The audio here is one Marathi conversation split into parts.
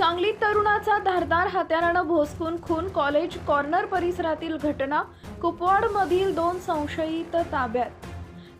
सांगलीत तरुणाचा धारदार हत्यारानं भोसकून खून. कॉलेज कॉर्नर परिसरातील घटना. कुपवाडमधील दोन संशयित ताब्यात.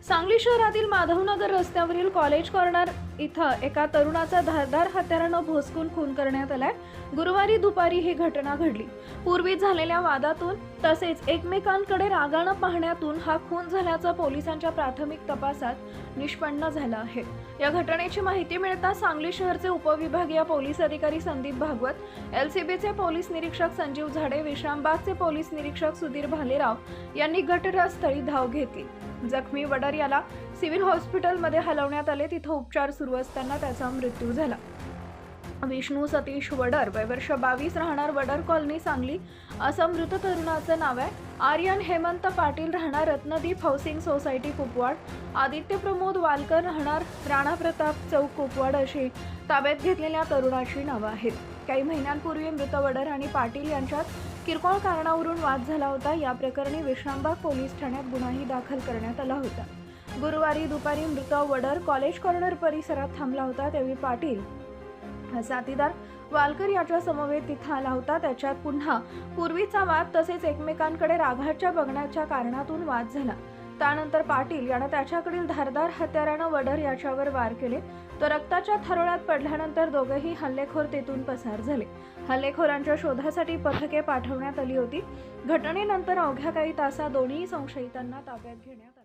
सांगली शहरातील माधवनगर रस्त्यावरील कॉलेज कॉर्नर इथं एका तरुणाचा धारदार हत्यारानं भोसकून खून करण्यात आलाय. गुरुवारी दुपारी ही घटना घडली. पूर्वी झालेल्या वादातून तसेच एकमेकांकडे रागानं पाहण्यातून हा खून झाल्याचं पोलिसांच्या प्राथमिक तपासात निष्पन्न झालं आहे. या घटनेची माहिती मिळता सांगली शहरचे उपविभागीय पोलीस अधिकारी संदीप भागवत एलसीबीचे पोलीस निरीक्षक संजीव झाडे विश्रामबागचे पोलीस निरीक्षक सुधीर भालेराव यांनी घटनास्थळी धाव घेतली. जखमी वडर याला सिव्हिल हॉस्पिटलमध्ये हलवण्यात आले तिथं उपचार सुरू असताना त्याचा मृत्यू झाला. विष्णू सतीश वडर वयवर्ष बावीस राहणार वडर कॉलनी सांगली. असं मृत तरुणाचं नाव आहे. आर्यन हेमंत पाटील राहणार रत्नदीप हाऊसिंग सोसायटी कुपवाड. आदित्य प्रमोद वालकर राहणार राणा प्रताप चौक कुपवाड अशी ताब्यात घेतलेल्या तरुणाची नावं आहेत. काही महिन्यांपूर्वी मृत वडर आणि पाटील यांच्यात किरकोळ कारणावरून वाद झाला होता. या प्रकरणी विश्रामबाग पोलीस ठाण्यात गुन्हाही दाखल करण्यात आला होता. गुरुवारी दुपारी मृत वडर कॉलेज कॉर्नर परिसरात थांबला होता त्यावेळी पाटील हा साथीदार वालकर याच्या समवेत तिथं आला होता. त्याच्यात पुन्हा पूर्वीचा वाद तसेच एकमेकांकडे राघाच्या बघण्याच्या कारणातून वाद झाला. त्यानंतर पाटील यानं त्याच्याकडील धारदार हत्यारानं वडर याच्यावर वार केले. तो रक्ताच्या थरोळ्यात पडल्यानंतर दोघंही हल्लेखोर तेथून पसार झाले. हल्लेखोरांच्या शोधासाठी पथके पाठवण्यात आली होती. घटनेनंतर अवघ्या काही तासात दोन्ही संशयितांना ताब्यात घेण्यात